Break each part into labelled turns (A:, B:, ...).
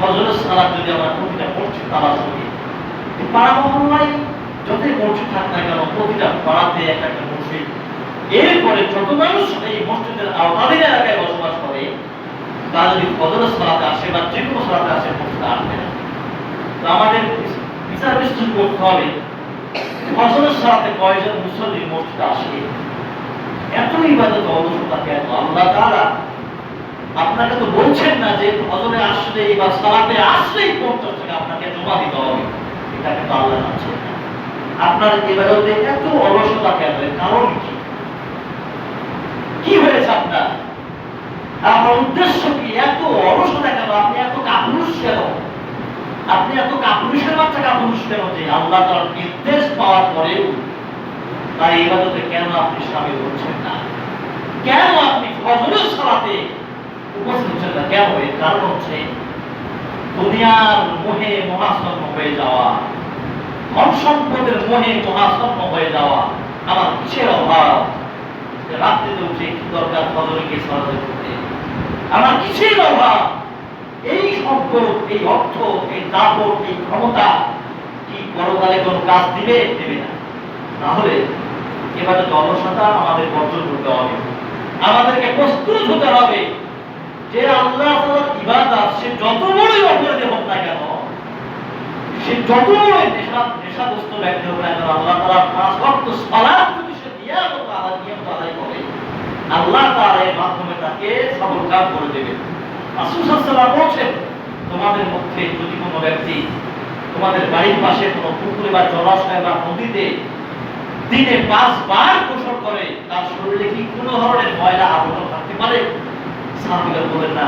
A: ফজরের যদি এরপরে এলাকায় তারা আসে বা যে কোনো সালাতে আসে, মসজিদে আসবে না। আমাদের বিচার বিশ্লেষণ করতে হবে, ফজরের সালাতে কয়জন মুসল্লি মসজিদে আসে? এত ইবাদত অলসতা কেন আল্লাহ তাআলা আপনাকে তো না যে ফজরে আসলেই বা সালাতে আসলেই পঞ্চাশ টাকা আপনাকে জমা দিতে হবে। এটা কিন্তু আল্লাহ না আপনার ইবাদতে এত অলসতা কেন? কারণ কি? কি হয়েছে আপনার? আপনার উদ্দেশ্য কি? এত অলসতা কেন? আপনি এত কাপুরুষ কেন? আপনি এত কাপুরুষের বাচ্চা কাপুরুষ কেন যে আল্লাহ তার নির্দেশ পাওয়ার পরেও তার ইবাদতে কেন আপনি সামিল হচ্ছেন না? কেন আপনি ফজরের সালাতে উপস্থিত কেন এর কারণ হচ্ছে দুনিয়ার মোহে মহাসন্ন হয়ে যাওয়া ধন সম্পদের মোহে মহাসন্ন হয়ে যাওয়া আমার কিসের অভাব রাত্রিতে উঠে কি দরকার ফজরে গিয়ে করতে আমার কিসের অভাব এই সম্পদ এই অর্থ এই দাপট এই ক্ষমতা কি পরকালে কোনো কাজ দিবে দেবে না তাহলে এবারে জনসাধারণ আমাদের বর্জন করতে হবে আমাদেরকে প্রস্তুত হতে হবে। যে আল্লাহ তাআলার ইবাদত, সে যত বড়ই অপরাধী হোক না কেন, সে যত বড়ই নেশা ব্যক্তি হোক না কেন, আল্লাহ তাআলা পাঁচ সালাত যদি সে আদায় নিয়মিত আদায় করে, আল্লাহ তাআলা এর মাধ্যমে তাকে কাজ করে আলাইহি বলছেন, তোমাদের মধ্যে যদি কোনো ব্যক্তি তোমাদের বাড়ির পাশে কোনো পুকুরে বা জলাশয় বা নদীতে দিনে পাঁচবার গোসল করে, তার শরীরে কি কোনো ধরনের ময়লা আবরণ থাকতে পারে? বলেন না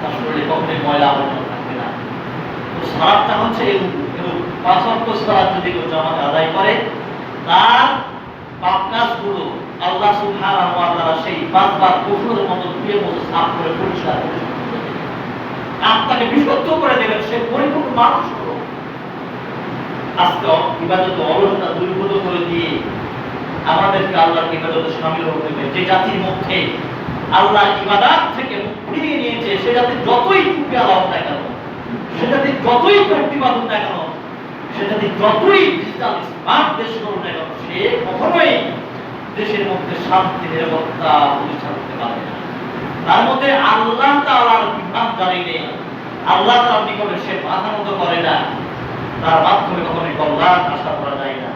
A: তার শরীরে কখনোই ময়লা থাকবে না। তো সালাদটা হচ্ছে পাঁচ সালাদ যদি কেউ আদায় করে, তার আল্লাহ সুবহানাহু ওয়া সেই মতো ধুয়ে মতো সাফ করে পরিষ্কার বিশুদ্ধ করে দেবেন, সে পরিপূর্ণ মানুষ হলো। আজকে ইবাদত দুর্বোধ করে দিয়ে আমাদেরকে আল্লাহর শামিল হতে হবে। যে জাতির মধ্যে আল্লাহ ইবাদত থেকে ফিরিয়ে নিয়েছে সে জাতি যতই টুপি আলাপ না কেন সে জাতি যতই প্রতিবাদক না কেন সে জাতি যতই ডিজিটাল স্মার্ট দেশ করুক না সে কখনোই দেশের মধ্যে শান্তি, নিরাপত্তা প্রতিষ্ঠা করতে পারবে না। তার মধ্যে আল্লাহ তাআলার বিধান জারি নেই। আল্লাহ তাআলার নিকটে সে মাথা মতো করে না। তার মাধ্যমে কখনোই কল্যাণ আশা করা যায় না।